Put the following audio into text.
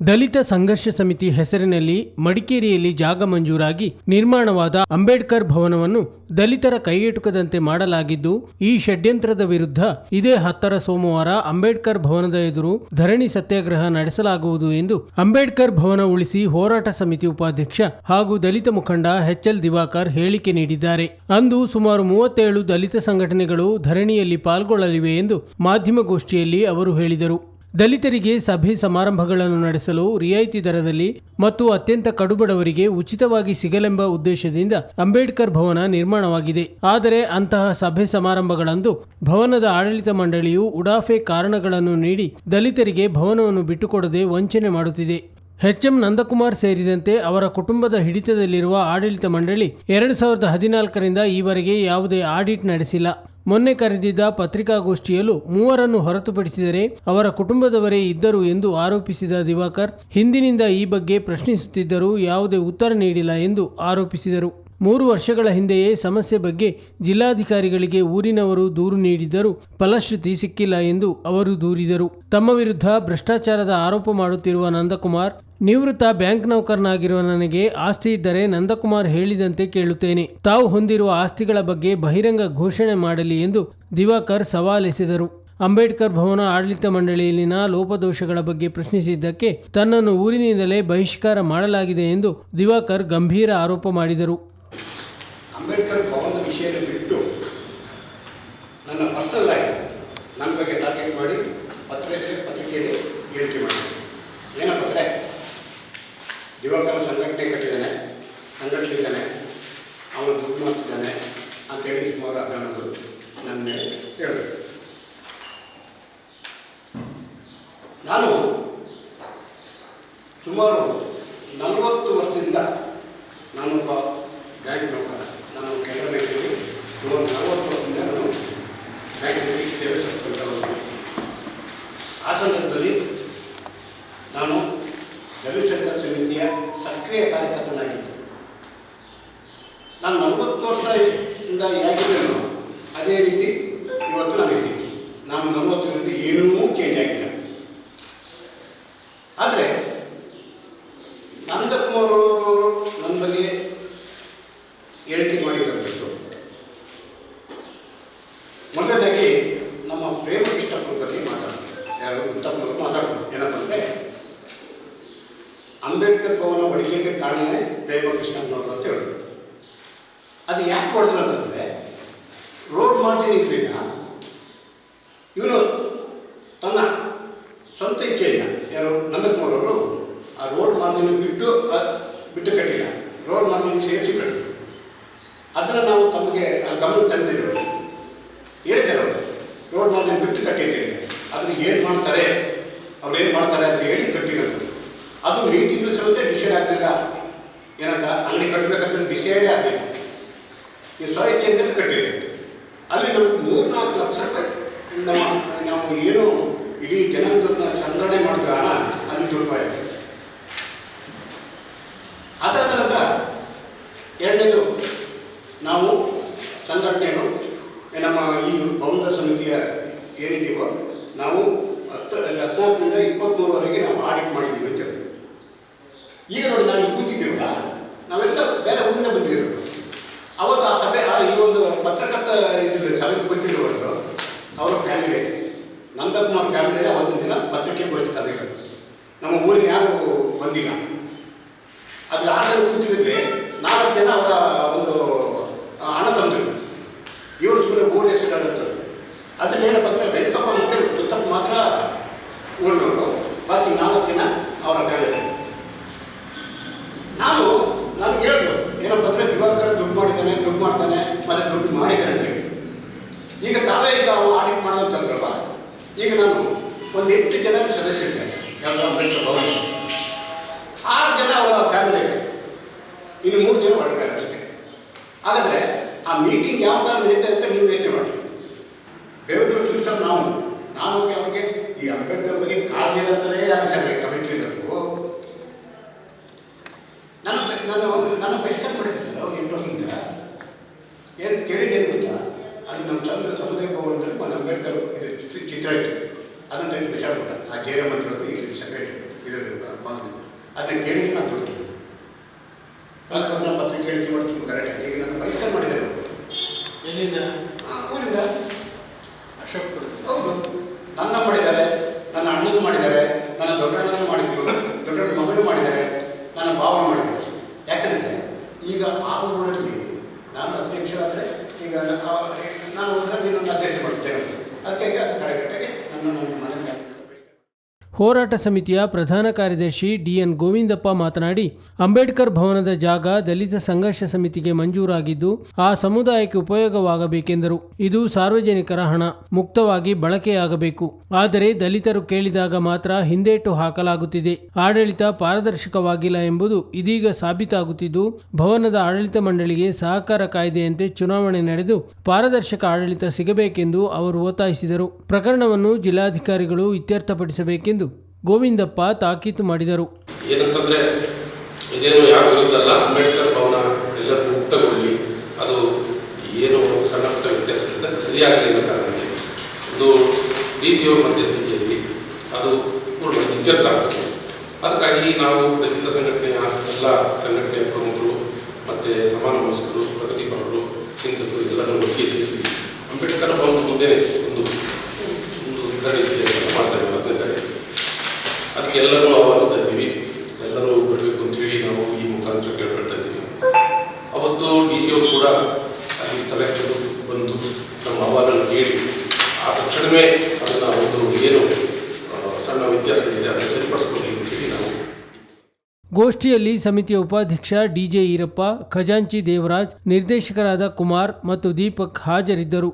ದಲಿತ ಸಂಘರ್ಷ ಸಮಿತಿ ಹೆಸರಿನಲ್ಲಿ ಮಡಿಕೇರಿಯಲ್ಲಿ ಜಾಗ ಮಂಜೂರಾಗಿ ನಿರ್ಮಾಣವಾದ ಅಂಬೇಡ್ಕರ್ ಭವನವನ್ನು ದಲಿತರ ಕೈಗೆಟುಕದಂತೆ ಮಾಡಲಾಗಿದ್ದು, ಈ ಷಡ್ಯಂತ್ರದ ವಿರುದ್ಧ ಇದೇ ಹತ್ತರ ಸೋಮವಾರ ಅಂಬೇಡ್ಕರ್ ಭವನದ ಎದುರು ಧರಣಿ ಸತ್ಯಾಗ್ರಹ ನಡೆಸಲಾಗುವುದು ಎಂದು ಅಂಬೇಡ್ಕರ್ ಭವನ ಉಳಿಸಿ ಹೋರಾಟ ಸಮಿತಿ ಉಪಾಧ್ಯಕ್ಷ ಹಾಗೂ ದಲಿತ ಮುಖಂಡ ಎಚ್ಎಲ್ ದಿವಾಕರ್ ಹೇಳಿಕೆ ನೀಡಿದ್ದಾರೆ. ಅಂದು ಸುಮಾರು ಮೂವತ್ತೇಳು ದಲಿತ ಸಂಘಟನೆಗಳು ಧರಣಿಯಲ್ಲಿ ಪಾಲ್ಗೊಳ್ಳಲಿವೆ ಎಂದು ಮಾಧ್ಯಮಗೋಷ್ಠಿಯಲ್ಲಿ ಅವರು ಹೇಳಿದರು. ದಲಿತರಿಗೆ ಸಭೆ ಸಮಾರಂಭಗಳನ್ನು ನಡೆಸಲು ರಿಯಾಯಿತಿ ದರದಲ್ಲಿ ಮತ್ತು ಅತ್ಯಂತ ಕಡುಬಡವರಿಗೆ ಉಚಿತವಾಗಿ ಸಿಗಲೆಂಬ ಉದ್ದೇಶದಿಂದ ಅಂಬೇಡ್ಕರ್ ಭವನ ನಿರ್ಮಾಣವಾಗಿದೆ. ಆದರೆ ಅಂತಹ ಸಭೆ ಸಮಾರಂಭಗಳಂದು ಭವನದ ಆಡಳಿತ ಮಂಡಳಿಯು ಉಡಾಫೆ ಕಾರಣಗಳನ್ನು ನೀಡಿ ದಲಿತರಿಗೆ ಭವನವನ್ನು ಬಿಟ್ಟುಕೊಡದೆ ವಂಚನೆ ಮಾಡುತ್ತಿದೆ. ಎಚ್ಎಂ ನಂದಕುಮಾರ್ ಸೇರಿದಂತೆ ಅವರ ಕುಟುಂಬದ ಹಿಡಿತದಲ್ಲಿರುವ ಆಡಳಿತ ಮಂಡಳಿ ಎರಡು ಸಾವಿರದ ಹದಿನಾಲ್ಕರಿಂದ ಈವರೆಗೆ ಯಾವುದೇ ಆಡಿಟ್ ನಡೆಸಿಲ್ಲ. ಮೊನ್ನೆ ಕರೆದಿದ್ದ ಪತ್ರಿಕಾಗೋಷ್ಠಿಯಲ್ಲೂ ಮೂವರನ್ನು ಹೊರತುಪಡಿಸಿದರೆ ಅವರ ಕುಟುಂಬದವರೇ ಇದ್ದರು ಎಂದು ಆರೋಪಿಸಿದ ದಿವಾಕರ್, ಹಿಂದಿನಿಂದ ಈ ಬಗ್ಗೆ ಪ್ರಶ್ನಿಸುತ್ತಿದ್ದರೂ ಯಾವುದೇ ಉತ್ತರ ನೀಡಿಲ್ಲ ಎಂದು ಆರೋಪಿಸಿದರು. ಮೂರು ವರ್ಷಗಳ ಹಿಂದೆಯೇ ಸಮಸ್ಯೆ ಬಗ್ಗೆ ಜಿಲ್ಲಾಧಿಕಾರಿಗಳಿಗೆ ಊರಿನವರು ದೂರು ನೀಡಿದ್ದರೂ ಫಲಶ್ರುತಿ ಸಿಕ್ಕಿಲ್ಲ ಎಂದು ಅವರು ದೂರಿದರು. ತಮ್ಮ ವಿರುದ್ಧ ಭ್ರಷ್ಟಾಚಾರದ ಆರೋಪ ಮಾಡುತ್ತಿರುವ ನಂದಕುಮಾರ್, ನಿವೃತ್ತ ಬ್ಯಾಂಕ್ ನೌಕರನಾಗಿರುವ ನನಗೆ ಆಸ್ತಿ ಇದ್ದರೆ ನಂದಕುಮಾರ್ ಹೇಳಿದಂತೆ ಕೇಳುತ್ತೇನೆ. ತಾವು ಹೊಂದಿರುವ ಆಸ್ತಿಗಳ ಬಗ್ಗೆ ಬಹಿರಂಗ ಘೋಷಣೆ ಮಾಡಲಿ ಎಂದು ದಿವಾಕರ್ ಸವಾಲೆಸೆದರು. ಅಂಬೇಡ್ಕರ್ ಭವನ ಆಡಳಿತ ಮಂಡಳಿಯಲ್ಲಿನ ಲೋಪದೋಷಗಳ ಬಗ್ಗೆ ಪ್ರಶ್ನಿಸಿದ್ದಕ್ಕೆ ತನ್ನನ್ನು ಊರಿನಿಂದಲೇ ಬಹಿಷ್ಕಾರ ಮಾಡಲಾಗಿದೆ ಎಂದು ದಿವಾಕರ್ ಗಂಭೀರ ಆರೋಪ ಮಾಡಿದರು. ಅಂಬೇಡ್ಕರ್ ಭವನದ ವಿಷಯನ ಬಿಟ್ಟು ನನ್ನ ಪರ್ಸನಲ್ ಆಗಿ ನನ್ನ ಬಗ್ಗೆ ಟಾರ್ಗೆಟ್ ಮಾಡಿ ಪತ್ರ ಪತ್ರಿಕೆಯಲ್ಲಿ ಹೇಳಿಕೆ ಮಾಡಿದೆ. ಏನಪ್ಪ ಅಂದರೆ, ದಿವಾಕರ ಸಂಘಟನೆ ಕಟ್ಟಿದ್ದಾನೆ ಸಂಘಟನೆ ಅವನು ದುಡ್ಡು ಮಾಡ್ತಿದ್ದಾನೆ ಅಂತೇಳಿ ಸುಮಾರು ಅಭಿಮಾನಗಳು ನನ್ನ ಮೇಲೆ ಹೇಳಿದ್ರು ನಾನು ಸುಮಾರು ನಲವತ್ತು ವರ್ಷದಿಂದ ನಾನೊಬ್ಬ ಬ್ಯಾಂಕ್ ನೌಕರ ನಾನು ಕೆನರಾ ಬ್ಯಾಂಕಲ್ಲಿ ಸುಮಾರು ನಲವತ್ತು ವರ್ಷದಿಂದ ನಾನು ಬ್ಯಾಂಕಿನಲ್ಲಿ ಸೇವೆ ಸಲ್ಲಿಸಿದಂಥವನು ಆ ಸಂದರ್ಭದಲ್ಲಿ ನಾನು ದಲಿತ ಸಂಘ ಸಮಿತಿಯ ಸಕ್ರಿಯ ಕಾರ್ಯಕರ್ತನಾಗಿದ್ದೆ ನಾನು ನಲವತ್ತು ವರ್ಷದಿಂದ ಹೇಗಿದ್ದೇನೋ ಅದೇ ರೀತಿ ಇವತ್ತು ನಾನು ಇದ್ದೀನಿ. ನಲವತ್ತರಿಂದ ಏನೂ ಚೇಂಜ್ ಆಗಿಲ್ಲ. ಆದರೆ ನಂದಕುಮಾರ್ ಅವರು ನನ್ನ ಬಗ್ಗೆ ಹೇಳಿಕೆ ಮಾಡಿರಬೇಕು ಮೊದಲನೇದಾಗಿ ನಮ್ಮ ಪ್ರೇಮ ಕೃಷ್ಣಪ್ಪರ ಬಗ್ಗೆ ಮಾತಾಡ್ತಾರೆ ಯಾರು ಮುತ್ತಪ್ಪನವರು ಮಾತಾಡ್ತಾರೆ ಏನಪ್ಪ ಅಂದರೆ ಅಂಬೇಡ್ಕರ್ ಭವನ ಹೊಡಿಲಿಕ್ಕೆ ಕಾರಣನೇ ಪ್ರೇಮ ಕೃಷ್ಣಪ್ಪನವರು ಅಂತ ಹೇಳಿದ್ರು ಅದು ಯಾಕೆ ಹೊಡೆದ್ರು ಅಂತಂದರೆ ರೋಡ್ ಮಾಡ್ತೀನಿ ಇದ್ರಿಂದ ಇವನು ತನ್ನ ಸ್ವಂತ ಇಚ್ಛೆಯಿಂದ, ಯಾರು ನಂದಕುಮಾರ್ ಅವರು ಆ ರೋಡ್ ಮಾರ್ಜಿನ ಬಿಟ್ಟು ಬಿಟ್ಟು ಕಟ್ಟಿಲ್ಲ. ರೋಡ್ ಮಾರ್ಜಿನ ಸೇರಿಸಿ ಕಟ್ಟಿದ್ರು. ಅದನ್ನು ನಾವು ತಮಗೆ ಗಮನ ತಂದಿದ್ದೇವೆ ಹೇಳಿದ್ದಾರೆ ಅವರು ರೋಡ್ ಮಾರ್ಜಿನ ಬಿಟ್ಟು ಕಟ್ಟಿದ್ದೇವೆ ಅದನ್ನು ಏನು ಮಾಡ್ತಾರೆ? ಅವ್ರು ಏನು ಮಾಡ್ತಾರೆ ಅಂತ ಹೇಳಿ ಕಟ್ಟಿರೋದು. ಅದು ಮೀಟಿಂಗ್ ಸಮೇತ ಡಿಸೈಡ್ ಆಗಲಿಲ್ಲ. ಏನಂತ ಅಲ್ಲಿ ಕಟ್ಟಬೇಕಂತ ಡಿಸೈಡೇ ಆಗಲಿಲ್ಲ ಈ ಸ್ವಇಚ್ಛೆಯಿಂದಲೇ ಕಟ್ಟಿರಬೇಕು. ಅಲ್ಲಿ ನಮಗೆ ಮೂರು ನಾಲ್ಕು ಲಕ್ಷ ರೂಪಾಯಿ ನಮ್ಮ, ನಾವು ಏನು ಇಡೀ ಜನಾಂಗದ ಸಂಗ್ರಹಣೆ ಮಾಡಿದ ಹಣ ಅಲ್ಲಿ ದುರ್ಪಾಯ ಅದಾದ ನಂತರ ಎರಡನೇದು ನಾವು ಸಂಘಟನೆಯನ್ನು ನಮ್ಮ ಈ ಭವನದ ಸಮಿತಿಯ ಏನಿದೆಯೋ ನಾವು ಹತ್ತು, ಹದಿನಾಲ್ಕರಿಂದ ಇಪ್ಪತ್ತ್ಮೂರವರೆಗೆ ನಾವು ಆಡಿಟ್ ಮಾಡಿದ್ದೀವಿ ಅಂತ ಹೇಳಿ. ಈಗ ನೋಡಿ ನಾವು ಕೂತಿದ್ದೀವಲ್ಲ, ನಾವೆಲ್ಲ ಬೇರೆ ಊರಿಂದ ಬಂದಿರೋದು ಅವತ್ತು ಆ ಸಭೆ ಈ ಒಂದು ಪತ್ರಕರ್ತ ಇದು ಸಭೆಗೆ ಕೂತಿರುವುದು ಅವರ ಫ್ಯಾಮಿಲಿ ನಂದಕುಮಾರ್ ಫ್ಯಾಮಿಲಿ ಅವತ್ತಿನ ದಿನ ಪತ್ರಿಕೆಗೋಷ್ಠಿ ಕರೆದಿದ್ದಾರೆ ನಮ್ಮ ಊರಿನ ಯಾರು ಬಂದಿಲ್ಲ. ಅದ್ರ ಆಟದಲ್ಲಿ ಕೂತಿದ್ರೆ ನಾಲ್ಕು ಜನ ಅವರ ಒಂದು ಹಣ ತಂದರು ಇವರು ಸುಮ್ಮನೆ ಊರ ಹೆಸರುಗಳಂತಾರೆ ಅದ್ರಲ್ಲಿ ಏನಪ್ಪ ಅಂದ್ರೆ ವೆಂಕಪ್ಪ ಮತ್ತು ತಪ್ಪ ಮಾತ್ರ ಊರಿನವರು. ಬಾಕಿ ನಾಲ್ಕು ದಿನ ಅವರ ಫ್ಯಾಮಿಲಿ ನಾನು ನನಗೆ ಹೇಳಿದ್ರು ಏನಪ್ಪ ಅಂದರೆ ದಿವಾಕರ ದುಡ್ಡು ಮಾಡ್ತಾನೆ ಮತ್ತೆ ದುಡ್ಡು ಅಂತ ಹೇಳಿ. ಈಗ ತಾವೇ ಈಗ ಅವು ಆಡಿಟ್ ಮಾಡೋದಂತಂದ್ರಲ್ಲ ಈಗ ನಾನು ಒಂದು ಎಂಟು ಜನ ಸದಸ್ಯರಿದ್ದೇನೆ ಎಲ್ಲ ಅಂಬೇಡ್ಕರ್ ಭವನ ಆರು ಜನ ಅವರ ಫ್ಯಾಮಿಲಿ ಇನ್ನು ಮೂರು ಜನ ಹೊರಗಾರೆ ಅಷ್ಟೇ. ಹಾಗಾದರೆ ಆ ಮೀಟಿಂಗ್ ಯಾವ ಥರ ನಡೀತಾ ಅಂತ ನೀವು ಯೋಚನೆ ಮಾಡಿ. ಬೆಂಗಳೂರು ಸಿಸ್ಟರ್ ನಾವು, ನಾನು ಅವ್ರಿಗೆ ಈ ಅಂಬೇಡ್ಕರ್ ಬಗ್ಗೆ ಕಾಳಜಿ ಅಂತಲೇ ಯಾರು ಸರ್ ಕಮೆಂಟ್ ಇರಬೇಕು ನನ್ನ ನಾನು ನನ್ನ ಬಹಿಷ್ಕಾರ ಮಾಡಿದ್ದೆ ಸರ್ ಅವ್ರು ಎಂಟು ವರ್ಷದಿಂದ ಏನು ಕೇಳಿದ್ದೇನು ಗೊತ್ತಾ? ಅಲ್ಲಿ ನಮ್ಮ ಚಂದ್ರ ಸಮುದಾಯ ಭವನದಲ್ಲಿ ಒಂದು ಅಂಬೇಡ್ಕರ್ ಇದು ಚಿತ್ರ ಇತ್ತು. ಅದನ್ನು ತೆಗೆದು ಬಿಸಾಡ್ಬಿಟ್ಟ. ಆ ಜಯರಾಮ್ ಅಂತ ಹೇಳೋದು ಇಲ್ಲಿ ಸೆಕ್ರೆಟರಿ ಇದು ಅದನ್ನು ಕೇಳಿ ನಾನು ಕೊಡ್ತೀನಿ. ಭಾಸ್ಕರ್ನ ಪತ್ರಿಕೆ ಹೇಳಿಕೆ ಮಾಡ್ತೀನಿ ಕರೆಕ್ಟ್ ಈಗ ನನ್ನ ಬಹಿಷ್ಕಾರ ಮಾಡಿದ್ದಾರೆ ಅವ್ರು. ಎಲ್ಲಿಂದ? ಊರಿಂದ. ಅಶೋಕ್ ಹೌದು. ನನ್ನ ಮಾಡಿದ್ದಾರೆ ನನ್ನ ಅಣ್ಣನ ಮಾಡಿದ್ದಾರೆ ನನ್ನ ದೊಡ್ಡಣ್ಣನ ಮಾಡಿದ್ರು ದೊಡ್ಡ ಮಗಳು ಮಾಡಿದ್ದಾರೆ ನನ್ನ ಭಾವನ ಮಾಡಿದ್ದಾರೆ. ಯಾಕಂದರೆ ಈಗ ಆ ಊರಲ್ಲಿ ನಾನು ಅಧ್ಯಕ್ಷರಾದರೆ ಈಗ ನಾನು ಹೋದ್ರೆ ನೀನೊಂದು ಅಧ್ಯಕ್ಷ ಮಾಡ್ತೇನೆ ಅದಕ್ಕೆ ಈಗ ತಡೆಗಟ್ಟೆಗೆ ನನ್ನ ನನ್ನ ಮನೆಗೆ ಬಹಿಷ್ಕಾರ ಹೋರಾಟ ಸಮಿತಿಯ ಪ್ರಧಾನ ಕಾರ್ಯದರ್ಶಿ ಡಿಎನ್ ಗೋವಿಂದಪ್ಪ ಮಾತನಾಡಿ, ಅಂಬೇಡ್ಕರ್ ಭವನದ ಜಾಗ ದಲಿತ ಸಂಘರ್ಷ ಸಮಿತಿಗೆ ಮಂಜೂರಾಗಿದ್ದು, ಆ ಸಮುದಾಯಕ್ಕೆ ಉಪಯೋಗವಾಗಬೇಕೆಂದರು. ಇದು ಸಾರ್ವಜನಿಕರ ಹಣ, ಮುಕ್ತವಾಗಿ ಬಳಕೆಯಾಗಬೇಕು. ಆದರೆ ದಲಿತರು ಕೇಳಿದಾಗ ಮಾತ್ರ ಹಿಂದೇಟು ಹಾಕಲಾಗುತ್ತಿದೆ. ಆಡಳಿತ ಪಾರದರ್ಶಕವಾಗಿಲ್ಲ ಎಂಬುದು ಇದೀಗ ಸಾಬೀತಾಗುತ್ತಿದ್ದು, ಭವನದ ಆಡಳಿತ ಮಂಡಳಿಗೆ ಸಹಕಾರ ಕಾಯ್ದೆಯಂತೆ ಚುನಾವಣೆ ನಡೆದು ಪಾರದರ್ಶಕ ಆಡಳಿತ ಸಿಗಬೇಕೆಂದು ಅವರು ಒತ್ತಾಯಿಸಿದರು. ಪ್ರಕರಣವನ್ನು ಜಿಲ್ಲಾಧಿಕಾರಿಗಳು ಇತ್ಯರ್ಥಪಡಿಸಬೇಕೆಂದು ಗೋವಿಂದಪ್ಪ ತಾಕೀತು ಮಾಡಿದರು. ಏನಂತಂದರೆ ಇದೇನು ಯಾವ ವಿರುದ್ಧ ಅಲ್ಲ ಅಂಬೇಡ್ಕರ್ ಭವನ ಎಲ್ಲರೂ ಮುಕ್ತಗೊಳ್ಳಿ, ಅದು ಏನು ಸಣ್ಣ ಪುಟ್ಟ ವ್ಯತ್ಯಾಸಗಳಿಂದ ಸರಿಯಾಗಲಿ ಒಂದು ಡಿ ಸಿ ಅವ್ರ ಮಧ್ಯಸ್ಥಿತಿಯಲ್ಲಿ ಅದು ಪೂರ್ಣ ಇತ್ಯರ್ಥ ಆಗುತ್ತೆ. ಅದಕ್ಕಾಗಿ ನಾವು ದಲಿತ ಸಂಘಟನೆಯ ಎಲ್ಲ ಸಂಘಟನೆಯ ಪ್ರಮುಖರು, ಮತ್ತು ಸಮಾನ ಮನಸ್ಕರು ಪ್ರಗತಿಪರರು ಚಿಂತಕರು ಎಲ್ಲರನ್ನು ಒಟ್ಟಿಗೆ ಸೇರಿಸಿ ಅಂಬೇಡ್ಕರ್ ಭವನ ಮುಂದೆ ಒಂದು ಒಂದು ಧರಣಿ ಎಲ್ಲರೂ ಆಹ್ವಾನಿಸ್ತಾ ಇದ್ದೀವಿ. ಎಲ್ಲರೂ ಬರಬೇಕು ಅಂತೇಳಿ ನಾವು ಈ ಮುಖಾಂತರ ಕೇಳ್ಕೊಳ್ತಾ ಇದ್ದೀವಿ. ಅವತ್ತು ಡಿ ಸಿ ಅವರು ಕೂಡ ಅಲ್ಲಿ ಸ್ಥಳಕ್ಕೆ ಬಂದು ನಮ್ಮ ಆಹ್ವಾನ ಕೇಳಿ ಆ ತಕ್ಷಣವೇ ಅದನ್ನು ಒಂದು ಏನು ಸಣ್ಣ ವ್ಯತ್ಯಾಸಗಳಿದೆ, ಅದನ್ನು ಸರಿಪಡಿಸ್ಕೊಳ್ಳಿ ಅಂತೇಳಿ ನಾವು ಗೋಷ್ಠಿಯಲ್ಲಿ ಸಮಿತಿಯ ಉಪಾಧ್ಯಕ್ಷ ಡಿಜೆ ಈರಪ್ಪ, ಖಜಾಂಚಿ ದೇವರಾಜ್, ನಿರ್ದೇಶಕರಾದ ಕುಮಾರ್ ಮತ್ತು ದೀಪಕ್ ಹಾಜರಿದ್ದರು.